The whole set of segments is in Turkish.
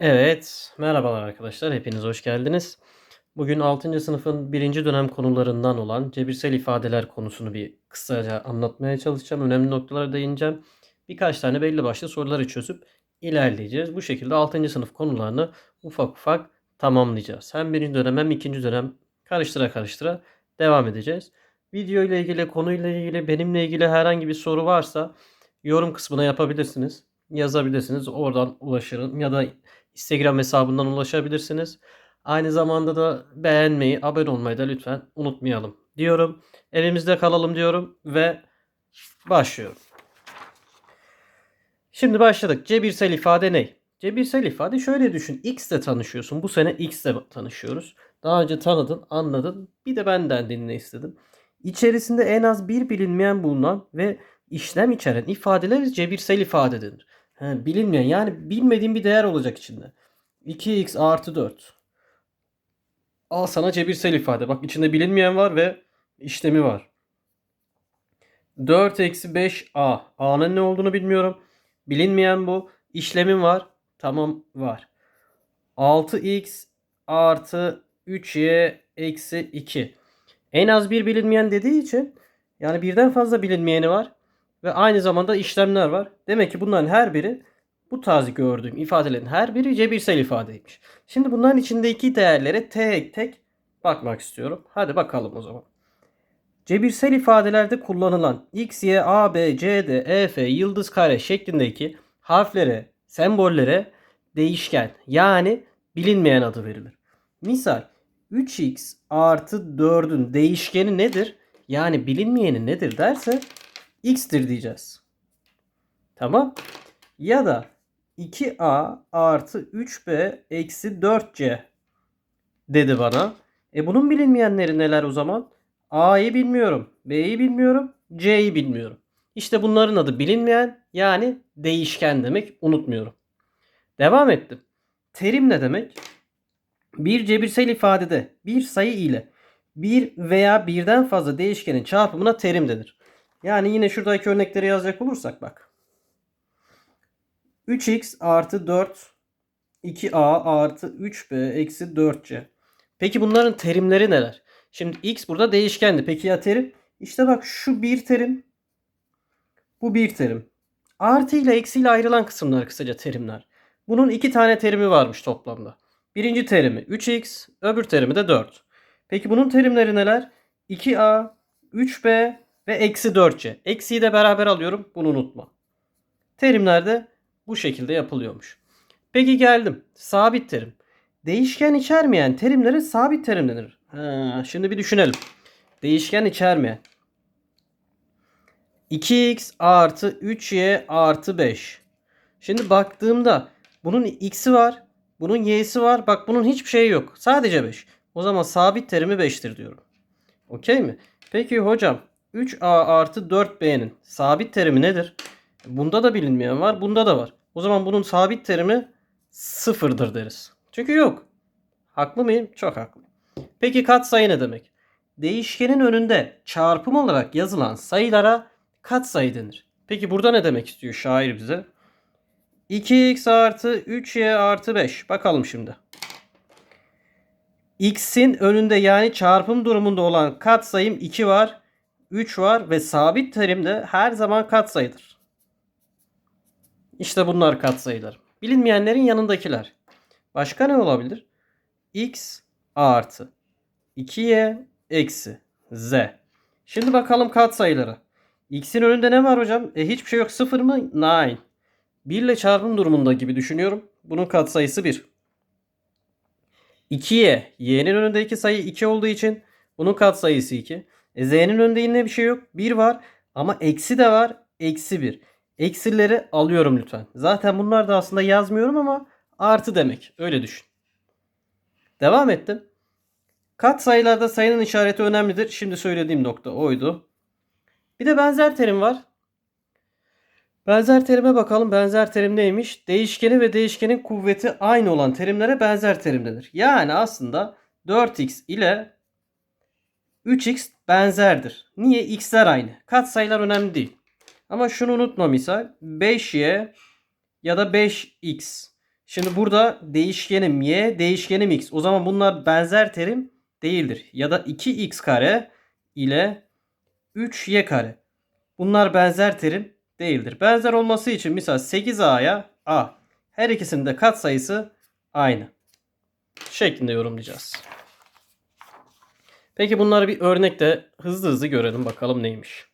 Evet, merhabalar arkadaşlar. Hepiniz hoş geldiniz. Bugün 6. sınıfın 1. dönem konularından olan cebirsel ifadeler konusunu bir kısaca anlatmaya çalışacağım. Önemli noktalara değineceğim. Birkaç tane belli başlı soruları çözüp ilerleyeceğiz. Bu şekilde 6. sınıf konularını ufak ufak tamamlayacağız. Hem 1. dönem hem 2. dönem karıştıra karıştıra devam edeceğiz. Video ile ilgili, konuyla ilgili, benimle ilgili herhangi bir soru varsa yorum kısmına yapabilirsiniz. Yazabilirsiniz. Oradan ulaşırım ya da Instagram hesabından ulaşabilirsiniz. Aynı zamanda da beğenmeyi, abone olmayı da lütfen unutmayalım diyorum. Evimizde kalalım diyorum ve başlıyorum. Şimdi başladık. Cebirsel ifade ne? Cebirsel ifade şöyle düşün. X ile tanışıyorsun. Bu sene X ile tanışıyoruz. Daha önce tanıdın, anladın. Bir de benden dinle istedim. İçerisinde en az bir bilinmeyen bulunan ve işlem içeren ifadeler cebirsel ifade denir. Bilinmeyen yani bilmediğin bir değer olacak içinde. 2x artı 4. Al sana cebirsel ifade. Bak içinde bilinmeyen var ve işlemi var. 4 eksi 5a. A'nın ne olduğunu bilmiyorum. Bilinmeyen bu. İşlemim var. Tamam var. 6x artı 3y eksi 2. En az bir bilinmeyen dediği için yani birden fazla bilinmeyeni var ve aynı zamanda işlemler var. Demek ki bunların her biri bu tarz gördüğüm ifadelerin her biri cebirsel ifadeymiş. Şimdi bunların içindeki değerlere tek tek bakmak istiyorum. Hadi bakalım o zaman. Cebirsel ifadelerde kullanılan x, y, a, b, c, d, e, f, yıldız kare şeklindeki harflere, sembollere değişken yani bilinmeyen adı verilir. Misal 3x artı 4'ün değişkeni nedir? Yani bilinmeyeni nedir derse x'tir diyeceğiz. Tamam. Ya da 2a artı 3b eksi 4c dedi bana. E bunun bilinmeyenleri neler o zaman? A'yı bilmiyorum. B'yi bilmiyorum. C'yi bilmiyorum. İşte bunların adı bilinmeyen yani değişken demek. Unutmuyorum. Devam ettim. Terim ne demek? Bir cebirsel ifadede bir sayı ile bir veya birden fazla değişkenin çarpımına terim denir. Yani yine şuradaki örnekleri yazacak olursak bak. 3x artı 4 2a artı 3b eksi 4c. Peki bunların terimleri neler? Şimdi x burada değişkendi. Peki ya terim? İşte bak şu bir terim. Bu bir terim. Artı ile eksi ile ayrılan kısımlar kısaca terimler. Bunun iki tane terimi varmış toplamda. Birinci terimi 3x, öbür terimi de 4. Peki bunun terimleri neler? 2a, 3b ve eksi 4c. Eksiyi de beraber alıyorum. Bunu unutma. Terimlerde bu şekilde yapılıyormuş. Peki geldim. Sabit terim. Değişken içermeyen terimlere sabit terim denir. Ha, şimdi bir düşünelim. Değişken içermeyen. 2x artı 3y artı 5. Şimdi baktığımda bunun x'i var. Bunun y'si var. Bak bunun hiçbir şeyi yok. Sadece 5. O zaman sabit terimi 5'tir diyorum. Okey mi? Peki hocam 3a artı 4b'nin sabit terimi nedir? Bunda da bilinmeyen var. Bunda da var. O zaman bunun sabit terimi sıfırdır deriz. Çünkü yok. Haklı mıyım? Çok haklı. Peki katsayı ne demek? Değişkenin önünde çarpım olarak yazılan sayılara katsayı denir. Peki burada ne demek istiyor şair bize? 2x artı 3y artı 5. Bakalım şimdi. x'in önünde yani çarpım durumunda olan katsayım 2 var. 3 var ve sabit terim de her zaman katsayıdır. İşte bunlar katsayılar. Bilinmeyenlerin yanındakiler. Başka ne olabilir? x artı 2y eksi z. Şimdi bakalım katsayılara. x'in önünde ne var hocam? E hiçbir şey yok. 0 mı? 9. 1 ile çarpım durumunda gibi düşünüyorum. Bunun katsayısı 1. 2y. y'nin önünde iki sayı 2 olduğu için bunun katsayısı 2. E z'nin önünde yine bir şey yok. 1 var ama eksi de var. Eksi 1. Eksileri alıyorum lütfen. Zaten bunlar da aslında yazmıyorum ama artı demek. Öyle düşün. Devam ettim. Kat sayılarda sayının işareti önemlidir. Şimdi söylediğim nokta oydu. Bir de benzer terim var. Benzer terime bakalım. Benzer terim neymiş? Değişkeni ve değişkenin kuvveti aynı olan terimlere benzer terim denir. Yani aslında 4x ile 3x benzerdir. Niye? x'ler aynı. Kat sayılar önemli değil. Ama şunu unutma misal 5y ya da 5x. Şimdi burada değişkenim y, değişkenim x. O zaman bunlar benzer terim değildir. Ya da 2x kare ile 3y kare. Bunlar benzer terim değildir. Benzer olması için misal 8a'ya a. Her ikisinin de katsayısı aynı. Şeklinde yorumlayacağız. Peki bunları bir örnekte hızlı hızlı görelim bakalım neymiş.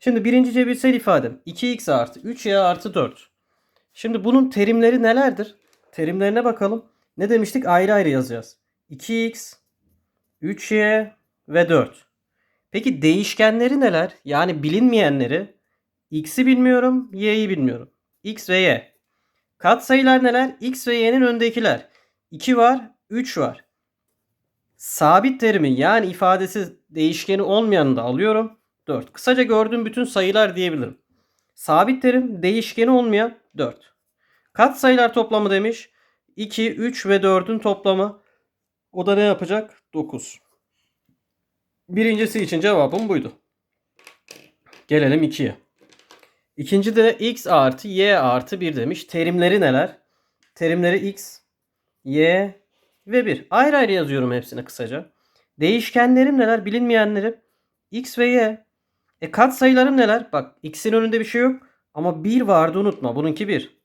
Şimdi birinci cebirsel ifadem 2x artı 3y artı 4. Şimdi bunun terimleri nelerdir? Terimlerine bakalım. Ne demiştik? Ayrı ayrı yazacağız. 2x, 3y ve 4. Peki değişkenleri neler? Yani bilinmeyenleri. X'i bilmiyorum, y'yi bilmiyorum. X ve y. Katsayılar neler? X ve y'nin öndekiler. 2 var, 3 var. Sabit terimi yani ifadesi değişkeni olmayanı da alıyorum. 4. Kısaca gördüğüm bütün sayılar diyebilirim. Sabit terim değişkeni olmayan 4. Kat sayılar toplamı demiş. 2, 3 ve 4'ün toplamı. O da ne yapacak? 9. Birincisi için cevabım buydu. Gelelim 2'ye. İkinci de x artı y artı 1 demiş. Terimleri neler? Terimleri x, y ve 1. Ayrı ayrı yazıyorum hepsini kısaca. Değişkenlerim neler? Bilinmeyenlerim. x ve y. E kat sayılarım neler? Bak x'in önünde bir şey yok. Ama 1 vardı unutma. Bununki 1.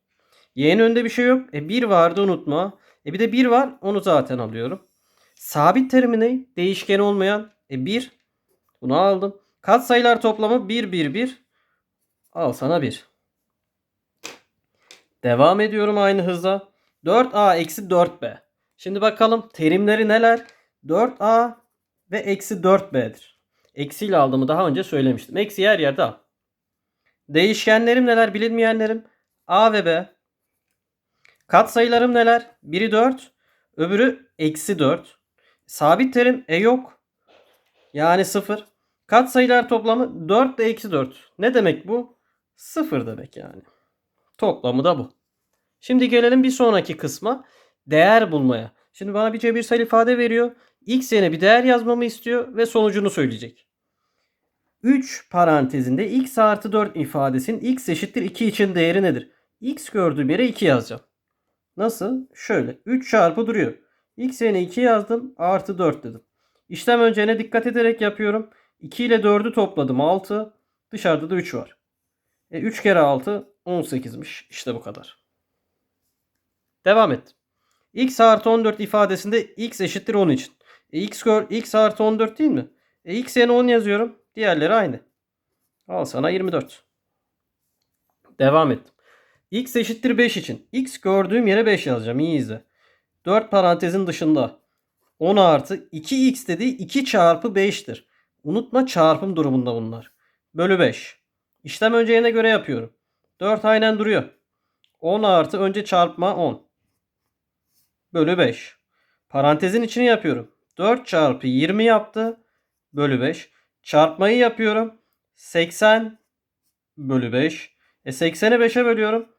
Y'nin önünde bir şey yok. E 1 vardı unutma. E bir de 1 var. Onu zaten alıyorum. Sabit terimi ne? Değişken olmayan. E 1. Bunu aldım. Kat sayılar toplamı 1 1 1. Al sana 1. Devam ediyorum aynı hızla. 4a eksi 4b. Şimdi bakalım terimleri neler? 4a ve eksi 4b'dir. Eksiyle aldığımı daha önce söylemiştim. Eksi her yerde al. Değişkenlerim neler bilinmeyenlerim? A ve B. Katsayılarım neler? Biri 4, öbürü eksi 4. Sabit terim e yok. Yani 0. Katsayılar toplamı 4 ile eksi 4. Ne demek bu? 0 demek yani. Toplamı da bu. Şimdi gelelim bir sonraki kısma. Değer bulmaya. Şimdi bana bir cebirsel ifade veriyor. X yerine bir değer yazmamı istiyor ve sonucunu söyleyecek. 3 parantezinde x artı 4 ifadesinin x eşittir 2 için değeri nedir? x gördüğüm yere 2 yazacağım. Nasıl? Şöyle. 3 çarpı duruyor. x yerine 2 yazdım. Artı 4 dedim. İşlem öncene dikkat ederek yapıyorum. 2 ile 4'ü topladım. 6. Dışarıda da 3 var. E 3 kere 6 18'miş. İşte bu kadar. Devam et. X artı 14 ifadesinde x eşittir 10 için. E x, x artı 14 değil mi? E x yerine 10 yazıyorum. Diğerleri aynı. Al sana 24. Devam et. x eşittir 5 için. x gördüğüm yere 5 yazacağım. İyi izle. 4 parantezin dışında. 10 artı 2x dediği 2 çarpı 5'tir. Unutma çarpım durumunda bunlar. Bölü 5. İşlem önce yerine göre yapıyorum. 4 aynen duruyor. 10 artı önce çarpma 10. Bölü 5. Parantezin içini yapıyorum. 4 çarpı 20 yaptı. Bölü 5. Çarpmayı yapıyorum. 80 bölü 5. E 80'e 5'e bölüyorum.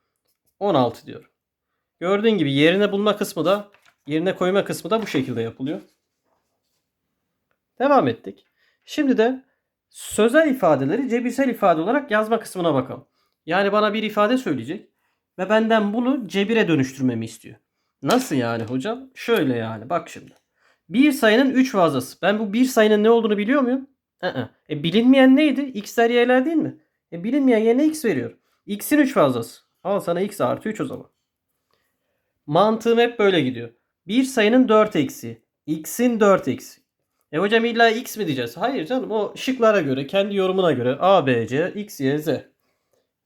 16 diyorum. Gördüğün gibi yerine bulma kısmı da yerine koyma kısmı da bu şekilde yapılıyor. Devam ettik. Şimdi de sözel ifadeleri cebirsel ifade olarak yazma kısmına bakalım. Yani bana bir ifade söyleyecek ve benden bunu cebire dönüştürmemi istiyor. Nasıl yani hocam? Şöyle yani bak şimdi. Bir sayının 3 fazlası. Ben bu bir sayının ne olduğunu biliyor muyum? Ee, e, bilinmeyen neydi? X'ler y'ler değil mi? E, bilinmeyen yerine x veriyor. X'in 3 fazlası. Al sana x artı 3 o zaman. Mantığım hep böyle gidiyor. Bir sayının 4 eksi. X'in 4 eksi. E hocam illa x mi diyeceğiz? Hayır canım o şıklara göre, kendi yorumuna göre A, B, C, X, Y, Z.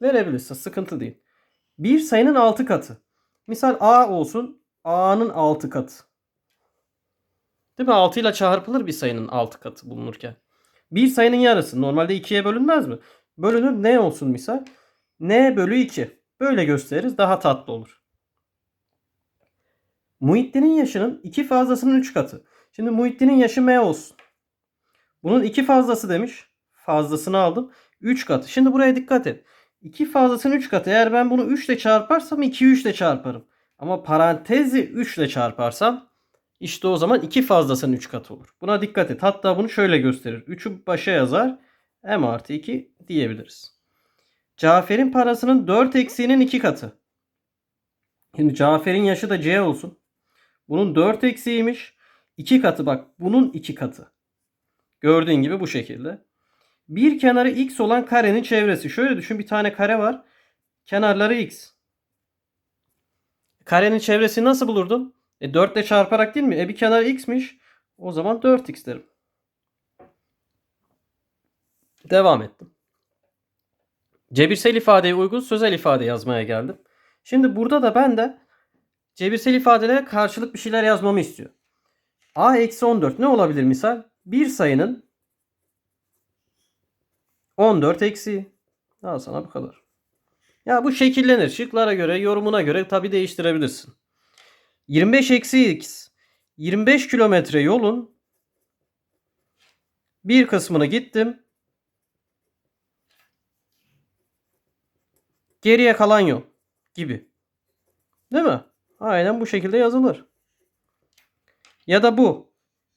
Verebilirse sıkıntı değil. Bir sayının 6 katı. Misal A olsun. A'nın 6 katı. Değil mi? 6 ile çarpılır bir sayının 6 katı bulunurken. Bir sayının yarısı. Normalde 2'ye bölünmez mi? Bölünür ne olsun misal? N bölü 2. Böyle gösteririz. Daha tatlı olur. Muhittin'in yaşının 2 fazlasının 3 katı. Şimdi Muhittin'in yaşı M olsun. Bunun 2 fazlası demiş. Fazlasını aldım. 3 katı. Şimdi buraya dikkat et. 2 fazlasının 3 katı. Eğer ben bunu 3 ile çarparsam 2'yi 3 ile çarparım. Ama parantezi 3 ile çarparsam işte o zaman 2 fazlasının 3 katı olur. Buna dikkat et. Hatta bunu şöyle gösterir. 3'ü başa yazar. M artı 2 diyebiliriz. Cafer'in parasının 4 eksiğinin 2 katı. Şimdi Cafer'in yaşı da C olsun. Bunun 4 eksiğiymiş. 2 katı bak. Bunun 2 katı. Gördüğün gibi bu şekilde. Bir kenarı x olan karenin çevresi. Şöyle düşün bir tane kare var. Kenarları x. Karenin çevresini nasıl bulurdum? E 4 ile çarparak değil mi? E bir kenarı x'miş. O zaman 4x derim. Devam ettim. Cebirsel ifadeye uygun sözel ifade yazmaya geldim. Şimdi burada da ben de cebirsel ifadelere karşılık bir şeyler yazmamı istiyor. a eksi 14 ne olabilir misal? Bir sayının 14 eksi. Al sana bu kadar. Ya bu şekillenir. Şıklara göre, yorumuna göre tabi değiştirebilirsin. 25 eksi x. 25 kilometre yolun bir kısmını gittim. Geriye kalan yol gibi. Değil mi? Aynen bu şekilde yazılır. Ya da bu.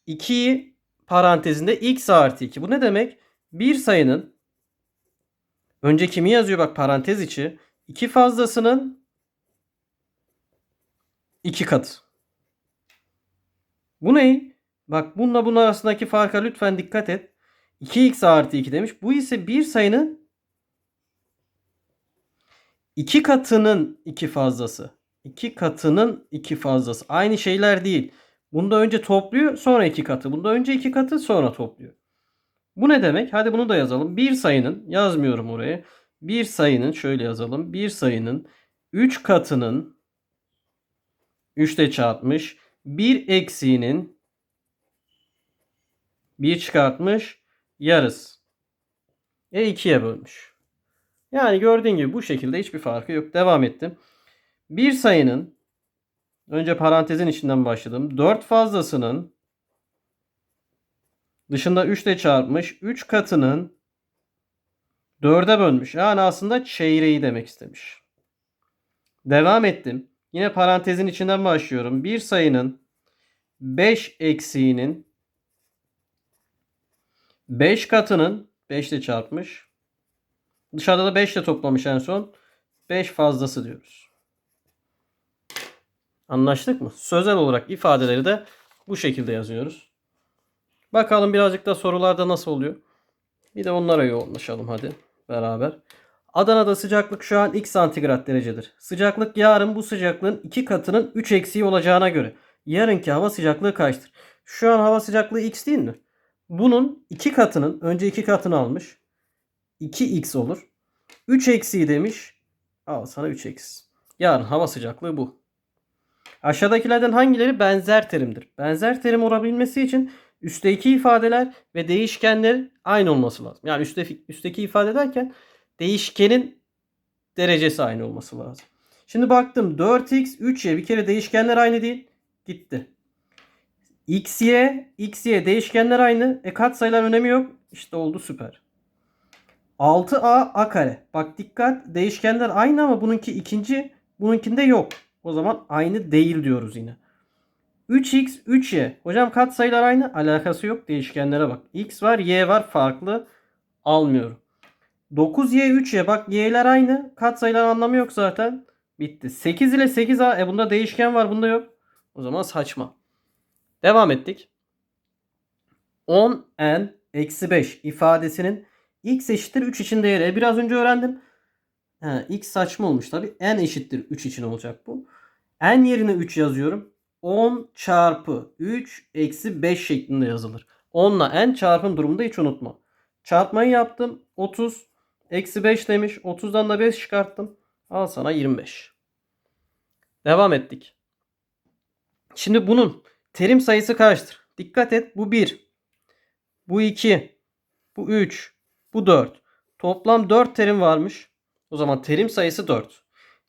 2'yi parantezinde x artı 2. Bu ne demek? Bir sayının önce kimi yazıyor bak parantez içi. 2 fazlasının 2 katı. Bu ne? Bak bununla bunun arasındaki farka lütfen dikkat et. 2x artı 2 demiş. Bu ise bir sayının 2 katının 2 fazlası. 2 katının 2 fazlası. Aynı şeyler değil. Bunda önce topluyor sonra 2 katı. Bunda önce 2 katı sonra topluyor. Bu ne demek? Hadi bunu da yazalım. Bir sayının yazmıyorum oraya. Bir sayının şöyle yazalım. Bir sayının 3 katının 3 ile çarpmış. Bir eksiğinin 1 çıkartmış yarısı. E 2'ye bölmüş. Yani gördüğün gibi bu şekilde hiçbir farkı yok. Devam ettim. Bir sayının önce parantezin içinden başladım. 4 fazlasının dışında 3 ile çarpmış. 3 katının 4'e bölmüş. Yani aslında çeyreği demek istemiş. Devam ettim. Yine parantezin içinden başlıyorum. Bir sayının 5 eksiğinin 5 katının 5 ile çarpmış. Dışarıda da 5 ile toplamış en son. 5 fazlası diyoruz. Anlaştık mı? Sözel olarak ifadeleri de bu şekilde yazıyoruz. Bakalım birazcık da sorularda nasıl oluyor. Bir de onlara yoğunlaşalım hadi beraber. Adana'da sıcaklık şu an x santigrat derecedir. Sıcaklık yarın bu sıcaklığın 2 katının 3 eksiği olacağına göre yarınki hava sıcaklığı kaçtır? Şu an hava sıcaklığı x değil mi? Bunun 2 katının önce 2 katını almış. 2x olur. 3 eksiği demiş. Al sana 3 eksi. Yarın hava sıcaklığı bu. Aşağıdakilerden hangileri benzer terimdir? Benzer terim olabilmesi için üstteki ifadeler ve değişkenler aynı olması lazım. Yani üstteki, üstteki ifade derken değişkenin derecesi aynı olması lazım. Şimdi baktım 4x 3y bir kere değişkenler aynı değil. Gitti. xy xy değişkenler aynı. E katsayılar önemi yok. İşte oldu süper. 6a a kare. Bak dikkat değişkenler aynı ama bununki ikinci bununkinde yok. O zaman aynı değil diyoruz yine. 3x 3y. Hocam katsayılar aynı. Alakası yok. Değişkenlere bak. x var y var farklı. Almıyorum. 9y 3y. Bak y'ler aynı. Katsayılar anlamı yok zaten. Bitti. 8 ile 8a. E bunda değişken var. Bunda yok. O zaman saçma. Devam ettik. 10n eksi 5 ifadesinin x eşittir 3 için değeri. E biraz önce öğrendim. He, x saçma olmuş tabi. n eşittir 3 için olacak bu. n yerine 3 yazıyorum. 10 çarpı 3 eksi 5 şeklinde yazılır. 10 ile n çarpım durumunda hiç unutma. Çarpmayı yaptım. 30 eksi 5 demiş. 30'dan da 5 çıkarttım. Al sana 25. Devam ettik. Şimdi bunun terim sayısı kaçtır? Dikkat et. Bu 1. Bu 2. Bu 3. Bu 4. Toplam 4 terim varmış. O zaman terim sayısı 4.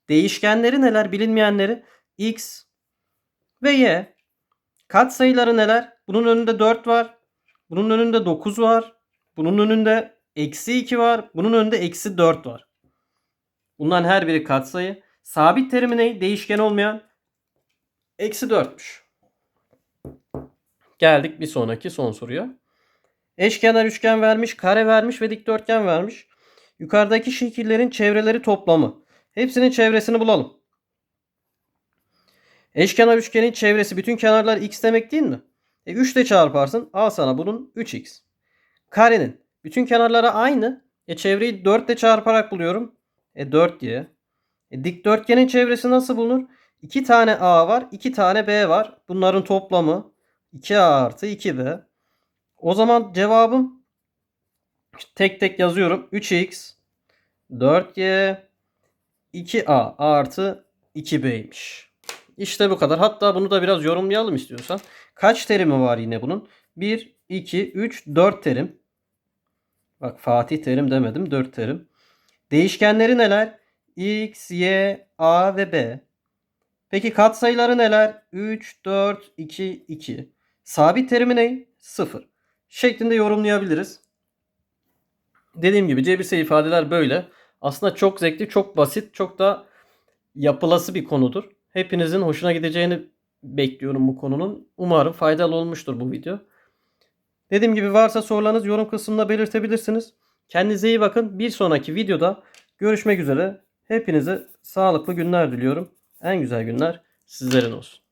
Değişkenleri neler bilinmeyenleri? X ve Y. Kat sayıları neler? Bunun önünde 4 var. Bunun önünde 9 var. Bunun önünde eksi 2 var. Bunun önünde eksi 4 var. Bunların her biri katsayı. Sabit terimi ne? Değişken olmayan. Eksi 4'müş. Geldik bir sonraki son soruya. Eşkenar üçgen vermiş, kare vermiş ve dikdörtgen vermiş. Yukarıdaki şekillerin çevreleri toplamı. Hepsinin çevresini bulalım. Eşkenar üçgenin çevresi bütün kenarlar x demek değil mi? E 3 ile çarparsın. Al sana bunun 3x. Karenin bütün kenarları aynı. E çevreyi 4 ile çarparak buluyorum. E 4 diye. E dikdörtgenin çevresi nasıl bulunur? 2 tane a var, 2 tane b var. Bunların toplamı 2a artı 2b. O zaman cevabım tek tek yazıyorum. 3x 4y 2a artı 2b'ymiş. İşte bu kadar. Hatta bunu da biraz yorumlayalım istiyorsan. Kaç terimi var yine bunun? 1, 2, 3, 4 terim. Bak Fatih terim demedim. 4 terim. Değişkenleri neler? X, Y, A ve B. Peki katsayıları neler? 3, 4, 2, 2. Sabit terimi ne? 0. Şeklinde yorumlayabiliriz. Dediğim gibi cebirsel ifadeler böyle. Aslında çok zevkli, çok basit, çok da yapılası bir konudur. Hepinizin hoşuna gideceğini bekliyorum bu konunun. Umarım faydalı olmuştur bu video. Dediğim gibi varsa sorularınız yorum kısmında belirtebilirsiniz. Kendinize iyi bakın. Bir sonraki videoda görüşmek üzere. Hepinize sağlıklı günler diliyorum. En güzel günler sizlerin olsun.